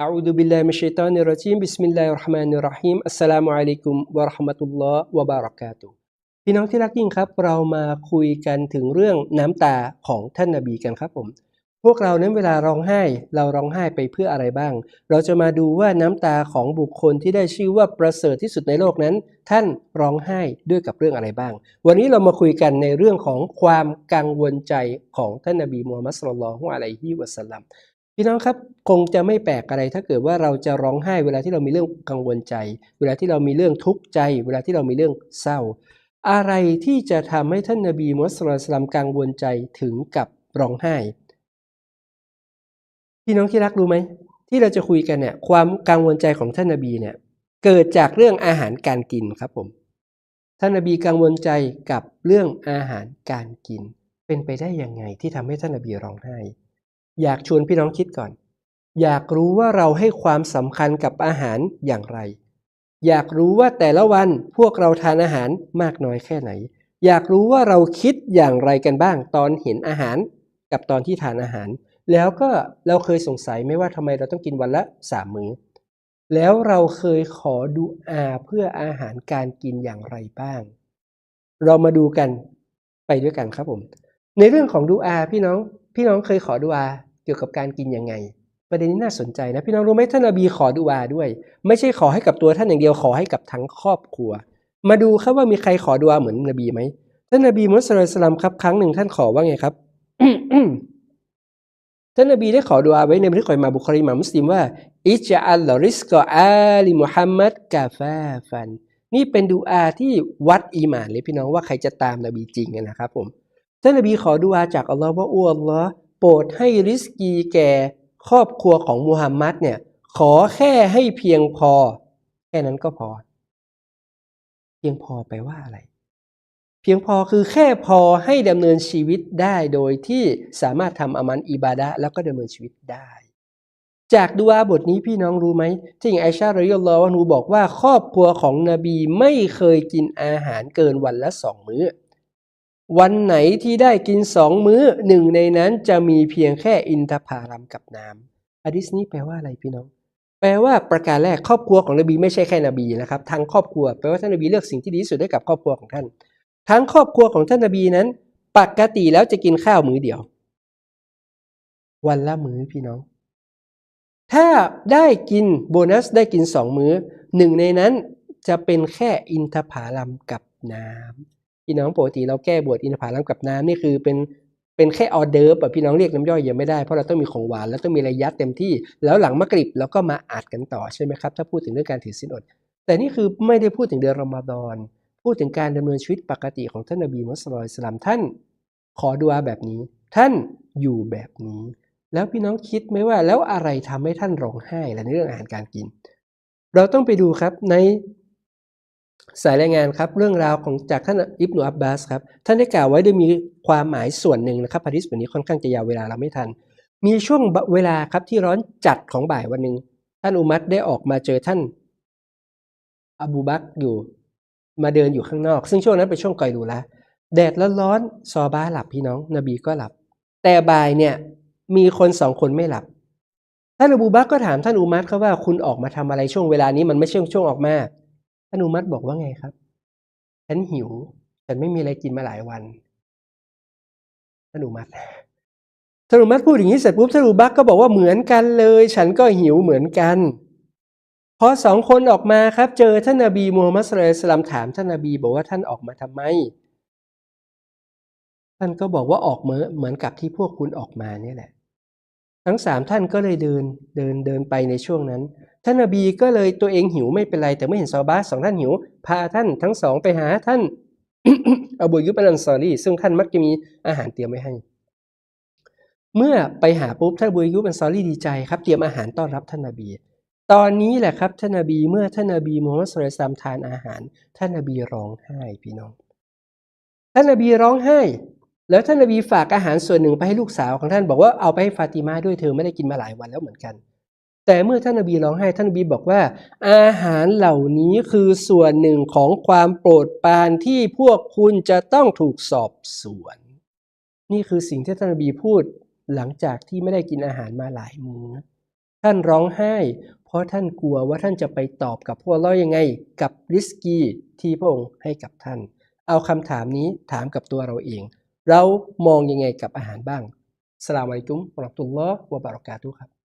أعوذ بالله من الشيطان الرجيم بسم الله الرحمن الرحيم السلام عليكم ورحمة الله وبركاته พี่น้องที่รักยิ่งครับ เรามาคุยกันถึงเรื่องน้ำตาของท่านนบีกันครับผม พวกเรานั้นเวลาร้องไห้ เราร้องไห้ไปเพื่ออะไรบ้าง เราจะมาดูว่าน้ำตาของบุคคลที่ได้ชื่อว่าประเสริฐที่สุดในโลกนั้น ท่านร้องไห้ด้วยกับเรื่องอะไรบ้าง วันนี้เรามาคุยกันในเรื่องของความกังวลใจของท่านนบีมูฮัมมัดสุลลัลลอฮุอะลัยฮิวะสัลลัม พี่น้องครับคงจะไม่แปลกอะไรถ้าเกิดว่าเราจะร้องไห้เวลาที่เรามีเรื่องกังวลใจ เวลาที่เรามีเรื่องทุกข์ใจ เวลาที่เรามีเรื่องเศร้า อะไรที่จะทำให้ท่านนบีมุสลลัลสลัมกังวลใจถึงกับร้องไห้ พี่น้องที่รักรู้ไหมที่เราจะคุยกันเนี่ยความกังวลใจของท่านนบีเนี่ยเกิดจากเรื่องอาหารการกินครับผมท่านนบีกังวลใจกับเรื่องอาหารการกิน เป็นไปได้ยังไงที่ทำให้ท่านนบีร้องไห้ อยากชวนพี่น้องคิดก่อน อยากรู้ว่าเราให้ความสำคัญกับอาหารอย่างไร อยากรู้ว่าแต่ละวันพวกเราทานอาหารมากน้อยแค่ไหน อยากรู้ว่าเราคิดอย่างไรกันบ้างตอนเห็นอาหารกับตอนที่ทานอาหาร แล้วก็เราเคยสงสัยไหมว่าทำไมเราต้องกินวันละสามมื้อ แล้วเราเคยขอดูอาเพื่ออาหารการกินอย่างไรบ้าง เรามาดูกันไปด้วยกันครับผม ในเรื่องของดูอาพี่น้อง พี่น้องเคยขอดูอาเกี่ยวกับการกินยังไง ประเด็นนี้น่าสนใจนะพี่น้องรู้ไหมท่านนบีขอดูอาด้วย ไม่ใช่ขอให้กับตัวท่านอย่างเดียวขอให้กับทั้งครอบครัว มาดูครับว่ามีใครขอดูอาเหมือนนบีไหมท่านนบีมุสลิมครับครั้งหนึ่งท่านขอว่าไงครับท่านนบีได้ขอดุอาไว้ในบันทึกของอิหมาบุคอรีมามุสลิมว่าอิจอัลลอริสกออาลิมุฮัมมัดกาฟาฟัน นี่เป็นดูอาที่วัดอีหมานเลยพี่น้องว่าใครจะตามนบีจริงนะครับผม ท่านนบีขอดุอาจากอัลลอฮ์ว่าอัลลอฮ์โปรดให้ริสกีแก่ครอบครัวของมุฮัมมัดเนี่ยขอแค่ให้เพียงพอ แค่นั้นก็พอ เพียงพอไปว่าอะไร เพียงพอคือแค่พอให้ดำเนินชีวิตได้โดยที่สามารถทำอามันอิบาดะแล้วก็ดำเนินชีวิตได้ จากดูอาบทนี้พี่น้องรู้ไหมที่อย่างไอชาเรยลลอฮ์วานูบอกว่าครอบครัวของนบีไม่เคยกินอาหารเกินวันละสองมื้อ วันไหนที่ได้กินสองมื้อหนึ่งในนั้นจะมีเพียงแค่อินทผลัมกับน้ำอะดิษนี้แปลว่าอะไรพี่น้อง แปลว่าประการแรกครอบครัวของนบีไม่ใช่แค่นบีนะครับทั้งครอบครัวแปลว่าท่านนบีเลือกสิ่งที่ดีที่สุดให้กับครอบครัวของท่าน ทั้งครอบครัวของท่านนบีนั้น ปกติแล้วจะกินข้าวมื้อเดียว วันละมื้อพี่น้อง ถ้าได้กินโบนัสได้กินสองมื้อหนึ่งในนั้นจะเป็นแค่อินทผลัมกับน้ำ พี่น้องปกติเราแก้บวชอินทผลัมกับน้ำนี่คือเป็นเป็นแค่ออเดิร์ฟอะพี่น้องเรียกน้ำย่อยยังไม่ได้เพราะเราต้องมีของหวานแล้วต้องมีระยะเต็มที่ แล้วหลังมะกริบเราก็มาอัดกันต่อใช่ไหมครับถ้าพูดถึงเรื่องการถือศีลอด แต่นี่คือไม่ได้พูดถึงเดือนรอมฎอนพูดถึงการดำเนินชีวิตปกติของท่านนบีมุสลิมสลามท่าน ขอดุอาแบบนี้ ท่านอยู่แบบนี้ แล้วพี่น้องคิดไหมว่าแล้วอะไรทำให้ท่านร้องไห้และในเรื่องอาหารการกิน เราต้องไปดูครับใน สายรายงานครับเรื่องราวของจากท่านอิบนุอับบาสครับท่านได้กล่าวไว้โดยมีความหมายส่วนหนึ่งนะครับฮะดิษบทนี้ค่อนข้างจะยาวเวลาเราไม่ทัน มีช่วงเวลาครับที่ร้อนจัดของบ่ายวันหนึ่งท่านอุมัตได้ออกมาเจอท่านอบูบักอยู่ มาเดินอยู่ข้างนอก ซึ่งช่วงนั้นเป็นช่วงก่อยดูละแดดร้อนๆซอบ้าหลับพี่น้อง นบีก็หลับ แต่บ่ายเนี่ยมีคนสองคนไม่หลับท่านอบูบักก็ถามท่านอุมัตเขาว่าคุณออกมาทำอะไรช่วงเวลานี้มันไม่ใช่ช่วงออกมา ท่านอุมัตบอกว่าไงครับ ฉันหิว ฉันไม่มีอะไรกินมาหลายวันท่านอุมัตท่านอุมัตพูดอย่างนี้เสร็จปุ๊บท่านอุบักก็บอกว่าเหมือนกันเลย ฉันก็หิวเหมือนกันพอสองคนออกมาครับ เจอท่านนบีมูฮัมมัดสุลตัลลัมถามท่านนบีบอกว่าท่านออกมาทำไม ท่านก็บอกว่าออกเหมือนเหมือนกับที่พวกคุณออกมาเนี่ยแหละ ทั้งสามท่านก็เลยเดินเดินเดินไปในช่วงนั้น ท่านนบีก็เลยตัวเองหิวไม่เป็นไร แต่ไม่เห็นซอบาสองท่านหิว พาท่านทั้งสองไปหาท่านอบูยุบอัลันซอรี่ซึ่งท่านมักจะมีอาหารเตรียมไว้ให้ เมื่อไปหาปุ๊บท่านอบูยุบอันซอรี่ดีใจครับเตรียมอาหารต้อนรับท่านนบี ตอนนี้แหละครับท่านนบีเมื่อท่านนบีมูฮัมมัดสุลตัมทานอาหาร ท่านนบีร้องไห้พี่น้อง ท่านนบีร้องไห้ แล้วท่านนบีฝากอาหารส่วนหนึ่งไปให้ลูกสาวของท่านบอกว่าเอาไปให้ฟาติมาด้วยเธอไม่ได้กินมาหลายวันแล้วเหมือนกัน แต่เมื่อท่านนบีร้องไห้ท่านนบีบอกว่า อาหารเหล่านี้คือส่วนหนึ่งของความโปรดปรานที่พวกคุณจะต้องถูกสอบสวน นี่คือสิ่งที่ท่านนบีพูดหลังจากที่ไม่ได้กินอาหารมาหลายมื้อท่านร้องไห้ เพราะท่านกลัวว่าท่านจะไปตอบกับพวกเรายังไง กับริสกีที่พระองค์ให้กับท่าน เอาคำถามนี้ถามกับตัวเราเอง เรามองยังไงกับอาหารบ้างสลามอะลัยกุมปราะห์มะตุลลอฮ์วะบารอกาตุครับ